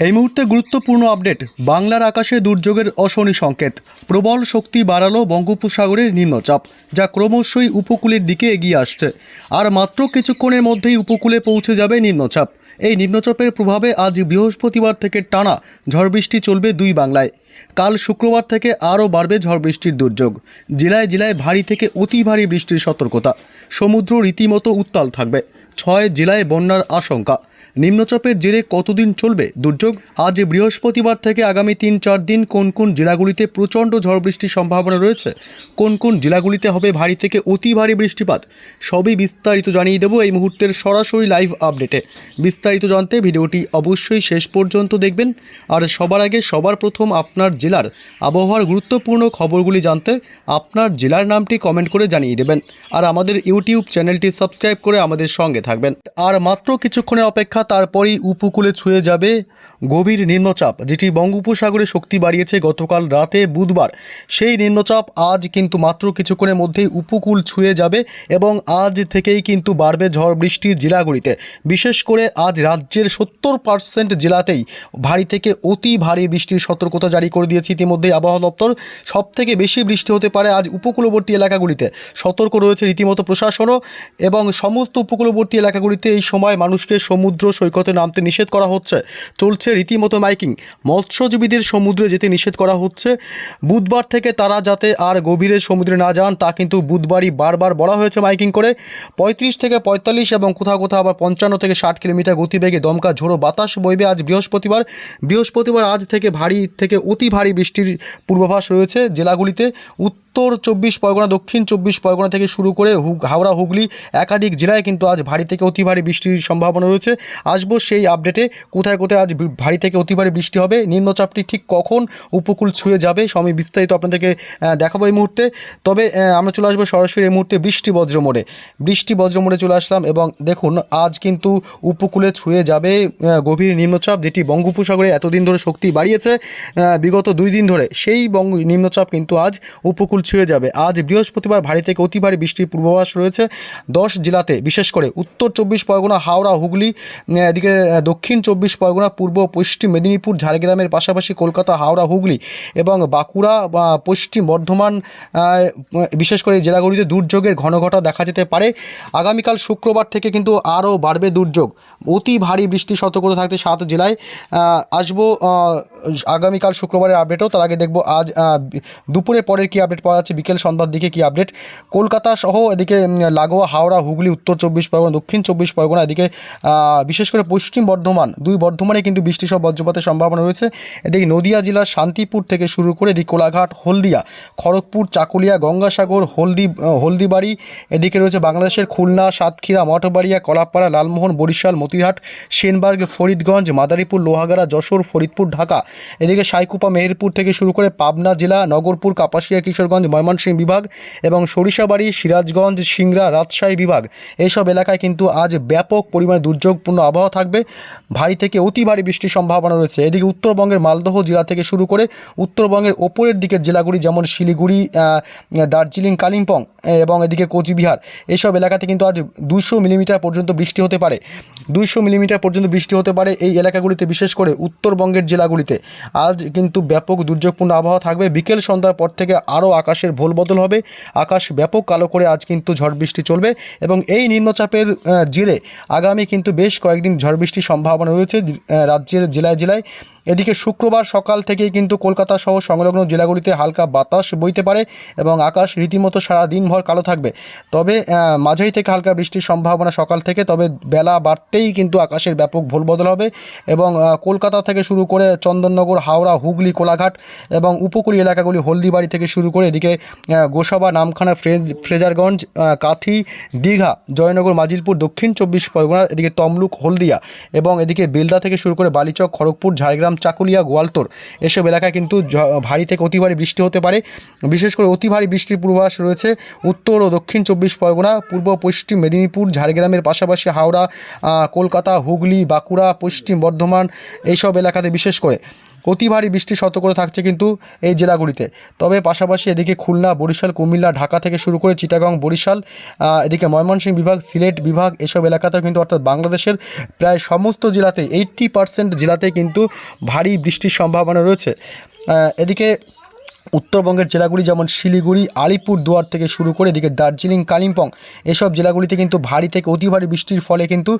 এই মুহূর্তে গুরুত্বপূর্ণ আপডেট, বাংলার আকাশে দুর্যোগের অশনি সংকেত। প্রবল শক্তি বাড়ালো বঙ্গোপসাগরের নিম্নচাপ, যা ক্রমশই উপকূলের দিকে এগিয়ে আসছে। আর মাত্র কিছুক্ষণের মধ্যেই উপকূলে পৌঁছে যাবে নিম্নচাপ। এই নিম্নচাপের প্রভাবে আজ বৃহস্পতিবার থেকে টানা ঝড় বৃষ্টি চলবে দুই বাংলায়। কাল শুক্রবার থেকে আরও বাড়বে ঝড় বৃষ্টির দুর্যোগ। জেলায় জেলায় ভারী থেকে অতি ভারী বৃষ্টির সতর্কতা। সমুদ্র রীতিমতো উত্তাল থাকবে। ছয় জেলায় বন্যার আশঙ্কা। নিম্নচাপের জেরে কতদিন চলবে দুর্যোগ? আজ বৃহস্পতিবার থেকে আগামী তিন চার দিন কোন কোন জেলাগুলিতে প্রচণ্ড ঝড় বৃষ্টির সম্ভাবনা রয়েছে? কোন কোন জেলাগুলিতে হবে ভারী থেকে অতি ভারী বৃষ্টিপাত? সবই বিস্তারিত জানিয়ে দেবো এই মুহূর্তের সরাসরি লাইভ আপডেটে। বিস্তারিত জানতে ভিডিওটি অবশ্যই শেষ পর্যন্ত দেখবেন। আর সবার আগে সবার প্রথম আপনার জেলার আবহাওয়ার গুরুত্বপূর্ণ খবরগুলি জানতে আপনার জেলার নামটি কমেন্ট করে জানিয়ে দেবেন। আর আমাদের ইউটিউব চ্যানেলটি সাবস্ক্রাইব করে আমাদের সঙ্গে থাকবেন। আর মাত্র কিছুক্ষণের অপেক্ষা তারপরেই উপকূলে ছুঁয়ে যাবে গভীর নিম্নচাপ, যেটি বঙ্গোপসাগরে শক্তি বাড়িয়েছে গতকাল রাতে বুধবার। সেই নিম্নচাপ আজ কিন্তু মাত্র কিছুক্ষণের মধ্যেই উপকূল ছুঁয়ে যাবে এবং আজ থেকেই কিন্তু বাড়বে ঝড় বৃষ্টি জেলাগুলিতে। বিশেষ করে আজ রাজ্যের সত্তর পার্সেন্ট জেলাতেই ভারী থেকে অতি ভারী বৃষ্টির সতর্কতা জারি করে দিয়েছে ইতিমধ্যেই আবহাওয়া দপ্তর। সব থেকে বেশি বৃষ্টি হতে পারে আজ উপকূলবর্তী এলাকাগুলিতে। সতর্ক রয়েছে রীতিমতো প্রশাসনও এবং সমস্ত উপকূলবর্তী এলাকাগুলিতে এই সময় মানুষকে সমুদ্র সৈকতে নামতে নিষেধ করা হচ্ছে। চলছে রীতিমতো মাইকিং। মৎস্যজীবীদের সমুদ্রে যেতে নিষেধ করা হচ্ছে। বুধবার থেকে তারা যাতে আর গভীরে সমুদ্রে না যান, তা কিন্তু বুধবারই বারবার বলা হয়েছে মাইকিং করে। পঁয়ত্রিশ থেকে পঁয়তাল্লিশ এবং কোথাও কোথাও আবার পঞ্চান্ন থেকে ষাট কিলোমিটার গতিবেগে দমকা ঝোড়ো বাতাস বইবে আজ বৃহস্পতিবার। বৃহস্পতিবার আজ থেকে ভারী থেকে অতি ভারী বৃষ্টির পূর্বাভাস রয়েছে। জেলাগুলিতে উত্তর চব্বিশ পরগনা, দক্ষিণ চব্বিশ পরগনা থেকে শুরু করে হাওড়া, হুগলি একাধিক জেলায় কিন্তু আজ ভারী থেকে অতি ভারী বৃষ্টির সম্ভাবনা রয়েছে। আসব সেই আপডেটে কোথায় কোথায় আজ ভারী থেকে অতি ভারী বৃষ্টি হবে? নিম্নচাপটি ঠিক কখন উপকূল ছুঁয়ে যাবে? সময় বিস্তারিত আপনাদেরকে দেখাবো এই মুহূর্তে। তবে আমরা চলে আসব সরাসরি এই মুহূর্তে বৃষ্টি বজ্র মোড়ে বৃষ্টি বজ্র মোড়ে চলে আসলাম এবং দেখুন, আজ কিন্তু উপকূলে ছুঁয়ে যাবে গভীর নিম্নচাপ যেটি বঙ্গোপসাগরে এতদিন ধরে শক্তি বাড়িয়েছে বিগত দুই দিন ধরে। সেই বঙ্গ নিম্নচাপ কিন্তু আজ উপকূল ছুঁয়ে যাবে। আজ বৃহস্পতিবার ভারী থেকে অতি ভারী বৃষ্টির পূর্বাভাস রয়েছে। দশ জেলাতে, বিশেষ করে উত্তর চব্বিশ পরগনা, হাওড়া, হুগলি এদিকে দক্ষিণ চব্বিশ পরগনা, পূর্ব, পশ্চিম মেদিনীপুর, ঝাড়গ্রামের পাশাপাশি কলকাতা, হাওড়া, হুগলি এবং বাঁকুড়া বা পশ্চিম বর্ধমান বিশেষ করে জেলাগুলিতে দুর্যোগের ঘন ঘটা দেখা যেতে পারে। আগামীকাল শুক্রবার থেকে কিন্তু আরও বাড়বে দুর্যোগ। অতি ভারী বৃষ্টি সতর্কতা থাকতে সাত জেলায়। আসব আগামীকাল শুক্রবারের আপডেটও তার আগে দেখব আজ দুপুরের পরের কী আপডেট পাওয়া যাচ্ছে বিকেল সন্ধ্যার দিকে কী আপডেট কলকাতা সহ এদিকে লাগোয়া, হাওড়া, হুগলি, উত্তর চব্বিশ পরগনা, দক্ষিণ চব্বিশ পরগনা, এদিকে বিশেষ করে পশ্চিম বর্ধমান, দুই বর্ধমানে কিন্তু বৃষ্টি সহ বজ্রপাতের সম্ভাবনা রয়েছে। এদিকে নদিয়া জেলার শান্তিপুর থেকে শুরু করে এদিকে কোলাঘাট, হলদিয়া, খড়গপুর, চাকুলিয়া, গঙ্গাসাগর, হলদি হলদিবাড়ি, এদিকে রয়েছে বাংলাদেশের খুলনা, সাতক্ষীরা, মঠবাড়িয়া, কলাপাড়া, লালমোহন, বরিশাল, মতিহাট, সেনবার্গ, ফরিদগঞ্জ, মাদারীপুর, লোহাগাড়া, যশোর, ফরিদপুর, ঢাকা। এদিকে সাইকুপা, মেহেরপুর থেকে শুরু করে পাবনা জেলা, নগরপুর, কাপাসিয়া, কিশোরগঞ্জ ময়মনসিংহ বিভাগ এবং সরিষাবাড়ি, সিরাজগঞ্জ, সিংড়া, রাজশাহী বিভাগ। এইসব এলাকায় কিন্তু আজ ব্যাপক পরিমাণে দুর্যোগপূর্ণ আবহাওয়া থাকবে। ভারী থেকে অতি ভারী বৃষ্টির সম্ভাবনা রয়েছে। এদিকে উত্তরবঙ্গের মালদহ জেলা থেকে শুরু করে উত্তরবঙ্গের ওপরের দিকের জেলাগুলি যেমন শিলিগুড়ি দার্জিলিং, কালিম্পং এবং এদিকে কোচবিহার এইসব এলাকাতে কিন্তু আজ দুশো মিলিমিটার পর্যন্ত বৃষ্টি হতে পারে। দুইশো মিলিমিটার পর্যন্ত বৃষ্টি হতে পারে এই এলাকাগুলিতে, বিশেষ করে উত্তরবঙ্গের জেলাগুলিতে। আজ কিন্তু ব্যাপক দুর্যোগপূর্ণ আবহাওয়া থাকবে। বিকেল সন্ধ্যার পর থেকে আরও আকাশের ভোল বদল হবে। আকাশ ব্যাপক কালো করে আজ কিন্তু ঝড় বৃষ্টি চলবে এবং এই নিম্নচাপের জেরে আগামী কিন্তু বেশ কয়েকদিন ঝড় বৃষ্টির সম্ভাবনা রয়েছে রাজ্যের জেলায় জেলায়। এদিকে শুক্রবার সকাল থেকেই কিন্তু কলকাতা সহ সংলগ্ন জেলাগুলিতে হালকা বাতাস বইতে পারে এবং আকাশ রীতিমতো সারা দিনভর কালো থাকবে। তবে মাঝারি থেকে হালকা বৃষ্টির সম্ভাবনা সকাল থেকে, তবে বেলা বাড়তেই কিন্তু আকাশের ব্যাপক ভোল বদল হবে এবং কলকাতা থেকে শুরু করে চন্দননগর, হাওড়া, হুগলি, কোলাঘাট এবং উপকূলীয় এলাকাগুলি হলদিবাড়ি থেকে শুরু করে এদিকে গোসাবা, নামখানা, ফ্রেজ, ফ্রেজারগঞ্জ কাথি, দীঘা, জয়নগর, মাজিলপুর, দক্ষিণ চব্বিশ পরগনা এদিকে তমলুক, হলদিয়া এবং এদিকে বেলদা থেকে শুরু করে বালিচক, খড়গপুর, ঝাড়গ্রাম চাকুলিয়া, গোয়ালতোর। এসব এলাকায় কিন্তু ভারী থেকে অতি ভারী বৃষ্টি হতে পারে। বিশেষ করে অতি ভারী বৃষ্টির পূর্বাভাস রয়েছে উত্তর ও দক্ষিণ চব্বিশ পরগনা, পূর্ব পশ্চিম মেদিনীপুর, ঝাড়গ্রামের পাশাপাশি হাওড়া কলকাতা, হুগলি, বাঁকুড়া, পশ্চিম বর্ধমান, এইসব এলাকাতে বিশেষ করে। অতি ভারী বৃষ্টি সতর্কতা থাকছে কিন্তু এই জেলাগুলিতে। তবে পাশাপাশি এদিকে খুলনা, বরিশাল, কুমিল্লা, ঢাকা থেকে শুরু করে চিটাগং, বরিশাল এদিকে ময়মনসিংহ বিভাগ, সিলেট বিভাগ এসব এলাকাতেও কিন্তু অর্থাৎ বাংলাদেশের প্রায় সমস্ত জেলাতে এইট্টি পার্সেন্ট জেলাতে কিন্তু ভারী বৃষ্টির সম্ভাবনা রয়েছে। এদিকে উত্তরবঙ্গের জেলাগুলি যেমন শিলিগুড়ি, আলিপুর দুয়ার থেকে শুরু করে এদিকে দার্জিলিং, কালিম্পং, এসব জেলাগুলিতে কিন্তু ভারী থেকে অতি ভারী বৃষ্টির ফলে কিন্তু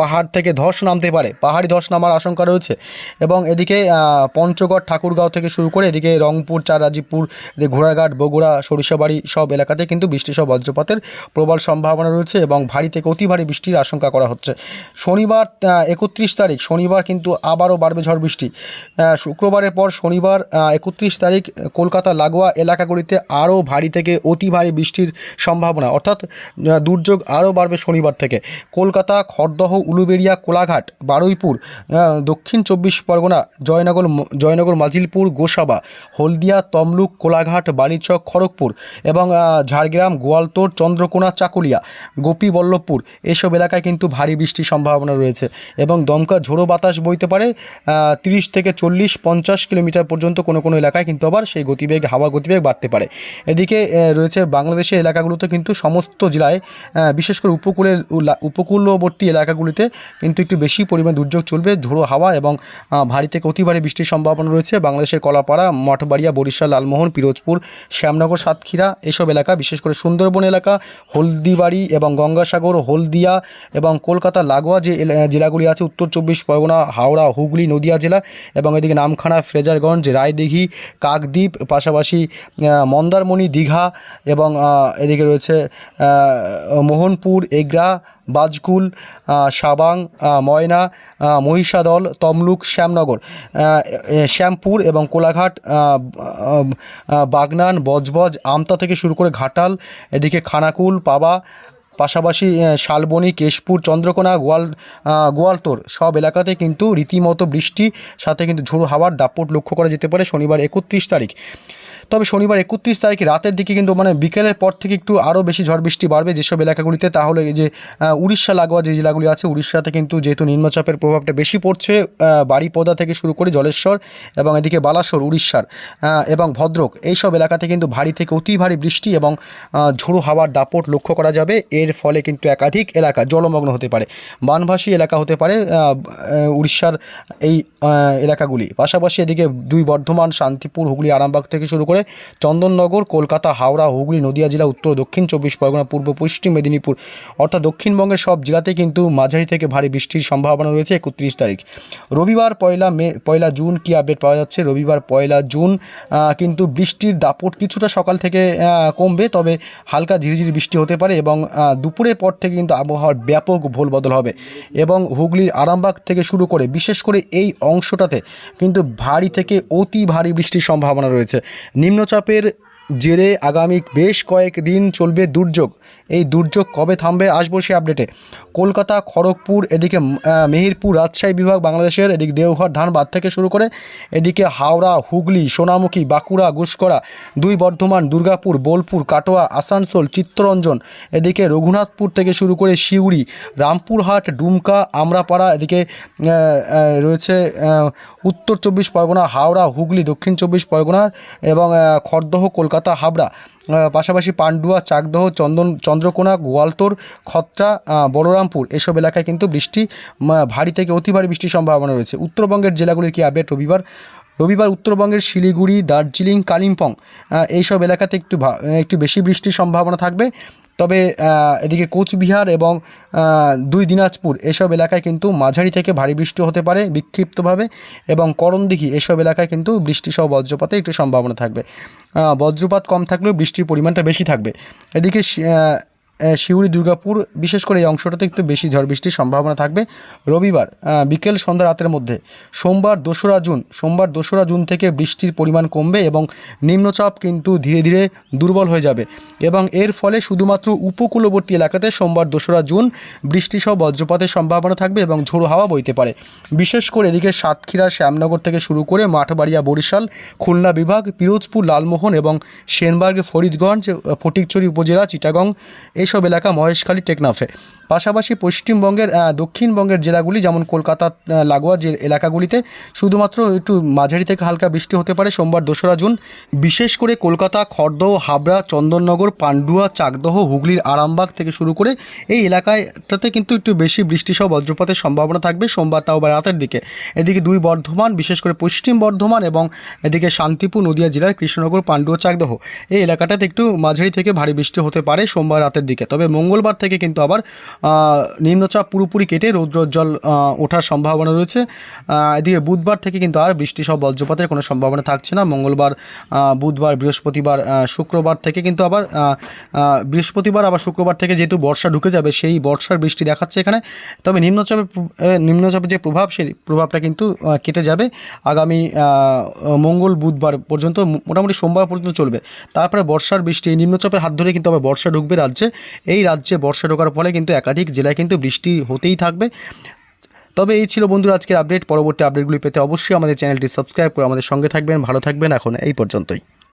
পাহাড় থেকে ধস নামতে পারে। পাহাড়ি ধস নামার আশঙ্কা রয়েছে। এবং এদিকে পঞ্চগড়, ঠাকুরগাঁও থেকে শুরু করে এদিকে রংপুর চারাজিপুর ঘোড়াঘাট, বগুড়া, সরিষাবাড়ি সব এলাকাতে কিন্তু বৃষ্টি সহ বজ্রপাতের প্রবল সম্ভাবনা রয়েছে এবং ভারী থেকে অতি ভারী বৃষ্টির আশঙ্কা করা হচ্ছে। শনিবার একত্রিশ তারিখ, শনিবার কিন্তু আবারও বাড়বে ঝড় বৃষ্টি। শুক্রবারের পর শনিবার একত্রিশ তারিখ কলকাতা লাগোয়া এলাকাগুলিতে আরও ভারী থেকে অতি ভারী বৃষ্টির সম্ভাবনা। অর্থাৎ দুর্যোগ আরও বাড়বে শনিবার থেকে। কলকাতা, খড়দহ, উলুবেড়িয়া, কোলাঘাট, বারুইপুর দক্ষিণ চব্বিশ পরগনা, জয়নগর জয়নগর, মাজিলপুর, গোসাবা, হলদিয়া, তমলুক, কোলাঘাট, বালিচক, খড়গপুর এবং ঝাড়গ্রাম গোয়ালতোড় চন্দ্রকোনা, চাকুলিয়া, গোপীবল্লভপুর এসব এলাকায় কিন্তু ভারী বৃষ্টির সম্ভাবনা রয়েছে এবং দমকা ঝোড়ো বাতাস বইতে পারে তিরিশ থেকে চল্লিশ, পঞ্চাশ কিলোমিটার পর্যন্ত কোনো কোনো এলাকায় কিন্তু আবার সেই গতিবেগ, হাওয়া গতিবেগ বাড়তে পারে। এদিকে রয়েছে বাংলাদেশের এলাকাগুলোতে কিন্তু সমস্ত জেলায় বিশেষ করে উপকূলের উপকূলবর্তী এলাকাগুলিতে কিন্তু একটু বেশি পরিমাণ দুর্যোগ চলবে। ঝোড়ো হাওয়া এবং ভারী থেকে অতি ভারী বৃষ্টির সম্ভাবনা রয়েছে। বাংলাদেশের কলাপাড়া, মঠবাড়িয়া, বরিশাল, লালমোহন, পিরোজপুর, শ্যামনগর, সাতক্ষীরা এসব এলাকা, বিশেষ করে সুন্দরবন এলাকা, হলদিবাড়ি এবং গঙ্গাসাগর, হলদিয়া এবং কলকাতা, লাগোয়া যে জেলাগুলি আছে, উত্তর চব্বিশ পরগনা, হাওড়া, হুগলি, নদিয়া জেলা এবং এদিকে নামখানা, ফ্রেজারগঞ্জ, রায়দিঘি কাকদ্বীপ, পাশাপাশি মন্দারমণি, দীঘা এবং এদিকে রয়েছে মোহনপুর, এগরা, বাজকুল সাবাং ময়না মহিষাদল, তমলুক, শ্যামনগর। শ্যামপুর এবং কোলাঘাট বাগনান, বজবজ, আমতা থেকে শুরু করে ঘাটাল, এদিকে খানাকুল, পাবা পাশাপাশি শালবনি, কেশপুর, চন্দ্রকোনা, গোয়াল গোয়ালতোর সব এলাকাতে কিন্তু রীতিমতো বৃষ্টি সাথে কিন্তু ঝোড়ো হাওয়ার দাপট লক্ষ্য করা যেতে পারে শনিবার একত্রিশ তারিখ। তবে শনিবার একত্রিশ তারিখ রাতের দিকে কিন্তু মানে বিকেলের পর থেকে একটু আরও বেশি ঝড় বৃষ্টি বাড়বে যেসব এলাকাগুলিতে, তাহলে এই যে উড়িষ্যা লাগোয়া যে জেলাগুলি আছে, উড়িষ্যাতে কিন্তু যেহেতু নিম্নচাপের প্রভাবটা বেশি পড়ছে বাড়িপদা থেকে শুরু করে জলেশ্বর এবং এদিকে বালাসোর, উড়িষ্যার এবং ভদ্রক, এইসব এলাকাতে কিন্তু ভারী থেকে অতি ভারী বৃষ্টি এবং ঝোড়ো হাওয়ার দাপট লক্ষ্য করা যাবে। এর ফলে কিন্তু একাধিক এলাকা জলমগ্ন হতে পারে। বানভাসী এলাকা হতে পারে উড়িষ্যার এই এলাকাগুলি। পাশাপাশি এদিকে দুই বর্ধমান, শান্তিপুর, হুগলি, আরামবাগ থেকে শুরু করে চন্দননগর, কলকাতা, হাওড়া, হুগলি, নদিয়া জেলা, উত্তর, দক্ষিণ চব্বিশ পরগনা, পূর্ব, পশ্চিম মেদিনীপুর অর্থাৎ দক্ষিণবঙ্গের সব জেলাতে কিন্তু মাঝারি থেকে ভারী বৃষ্টির সম্ভাবনা রয়েছে একত্রিশ তারিখ। রবিবার পয়লা মে, পয়লা জুন কি আপডেট পাওয়া যাচ্ছে? রবিবার পয়লা জুন কিন্তু বৃষ্টির দাপট কিছুটা সকাল থেকে কমবে, তবে হালকা ঝিরিঝিরি বৃষ্টি হতে পারে এবং দুপুরের পর থেকে কিন্তু আবহাওয়ার ব্যাপক ভোল বদল হবে এবং হুগলির আরামবাগ থেকে শুরু করে, বিশেষ করে এই অংশটাতে কিন্তু ভারী থেকে অতি ভারী বৃষ্টির সম্ভাবনা রয়েছে। নিম্নচাপের জেরে আগামী বেশ কয়েক দিন চলবে দুর্যোগ। এই দুর্যোগ কবে থামবে আসব সে আপডেটে। কলকাতা খড়গপুর এদিকে মেহেরপুর রাজশাহী বিভাগ বাংলাদেশের এদিকে দেওঘর ধানবাদ থেকে শুরু করে এদিকে হাওড়া হুগলি সোনামুখী বাঁকুড়া গুসকরা দুই বর্ধমান দুর্গাপুর বোলপুর কাটোয়া আসানসোল চিত্তরঞ্জন এদিকে রঘুনাথপুর থেকে শুরু করে শিউড়ি রামপুরহাট ডুমকা আমরাপাড়া এদিকে রয়েছে উত্তর চব্বিশ পরগনা হাওড়া হুগলি দক্ষিণ চব্বিশ পরগনা এবং আহ, খড়দহ কলকাতা হাবড়া আহ, পাশাপাশি পান্ডুয়া চাকদহ চন্দন চন্দ্রকোনা গোয়ালতোর খত্রা বলরামপুর এসব এলাকায় কিন্তু বৃষ্টি ভারী থেকে অতি ভারী বৃষ্টির সম্ভাবনা রয়েছে। উত্তরবঙ্গের জেলাগুলির কি আপডেট রবিবার? রবিবার উত্তরবঙ্গের শিলিগুড়ি, দার্জিলিং, কালিম্পং এইসব এলাকাতে একটু একটু বেশি বৃষ্টির সম্ভাবনা থাকবে। তবে এদিকে কোচবিহার এবং দুই দিনাজপুর এসব এলাকায় কিন্তু মাঝারি থেকে ভারী বৃষ্টি হতে পারে বিক্ষিপ্তভাবে এবং করণদিঘি এসব এলাকায় কিন্তু বৃষ্টি সহ বজ্রপাতের একটু সম্ভাবনা থাকবে। বজ্রপাত কম থাকলেও বৃষ্টির পরিমাণটা বেশি থাকবে। এদিকে শি- আহ, আহ, সিউড়ি দুর্গাপুর বিশেষ করে এই অংশটাতে একটু বেশি ঝড় বৃষ্টির সম্ভাবনা থাকবে। রবিবার বিকেল সন্ধ্যা রাতের মধ্যে সোমবার দোসরা জুন সোমবার দোসরা জুন থেকে বৃষ্টির পরিমাণ কমবে এবং নিম্নচাপ কিন্তু ধীরে ধীরে দুর্বল হয়ে যাবে। এবং এর ফলে শুধুমাত্র উপকূলবর্তী এলাকাতে সোমবার দোসরা জুন বৃষ্টি সহ বজ্রপাতের সম্ভাবনা থাকবে এবং ঝোড়ো হাওয়া বইতে পারে। বিশেষ করে এদিকে সাতক্ষীরা শ্যামনগর থেকে শুরু করে মাঠবাড়িয়া বরিশাল খুলনা বিভাগ পিরোজপুর লালমোহন এবং সেনবার্গ ফরিদগঞ্জ ফটিকছড়ি উপজেলা চিটাগং এইসব এলাকা মহেশখালী টেকনাফে। পাশাপাশি পশ্চিমবঙ্গের দক্ষিণবঙ্গের জেলাগুলি যেমন কলকাতা লাগোয়া যে এলাকাগুলিতে শুধুমাত্র একটু মাঝারি থেকে হালকা বৃষ্টি হতে পারে, সোমবার, দোসরা জুন। বিশেষ করে কলকাতা খড়দহ হাবড়া, চন্দননগর, পান্ডুয়া, চাকদহ, হুগলির আরামবাগ থেকে শুরু করে এই এলাকাটাতে কিন্তু একটু বেশি বৃষ্টি সহ বজ্রপাতের সম্ভাবনা থাকবে সোমবার তাও বা রাতের দিকে। এদিকে দুই বর্ধমান, বিশেষ করে পশ্চিম বর্ধমান এবং এদিকে শান্তিপুর, নদিয়া জেলার কৃষ্ণনগর, পান্ডুয়া, চাকদহ এই এলাকাটাতে একটু মাঝারি থেকে ভারী বৃষ্টি হতে পারে সোমবার রাতের দিকে। তবে মঙ্গলবার থেকে কিন্তু আবার নিম্নচাপ পুরোপুরি কেটে রৌদ্রোজ্জ্বল ওঠার সম্ভাবনা রয়েছে। এদিকে বুধবার থেকে কিন্তু আর বৃষ্টি সহ বজ্রপাতের কোনো সম্ভাবনা থাকছে না। মঙ্গলবার বুধবার, বৃহস্পতিবার শুক্রবার থেকে কিন্তু আবার বৃহস্পতিবার, আবার শুক্রবার থেকে যেহেতু বর্ষা ঢুকে যাবে, সেই বর্ষার বৃষ্টি দেখাচ্ছে এখানে। তবে নিম্নচাপের নিম্নচাপের যে প্রভাব, সেই প্রভাবটা কিন্তু কেটে যাবে। আগামী মঙ্গল বুধবার পর্যন্ত মোটামুটি সোমবার পর্যন্ত চলবে। তারপরে বর্ষার বৃষ্টি নিম্নচাপের হাত ধরে কিন্তু আবার বর্ষা ঢুকবে রাজ্যে। এই রাজ্যে বর্ষা ঢোকার ফলে কিন্তু একাধিক জেলায় কিন্তু বৃষ্টি হতেই থাকবে। তবে এই ছিল বন্ধুরা আজকের আপডেট পরবর্তী আপডেটগুলি পেতে অবশ্যই আমাদের চ্যানেলটি সাবস্ক্রাইব করে আমাদের সঙ্গে থাকবেন। ভালো থাকবেন। এখন এই পর্যন্তই।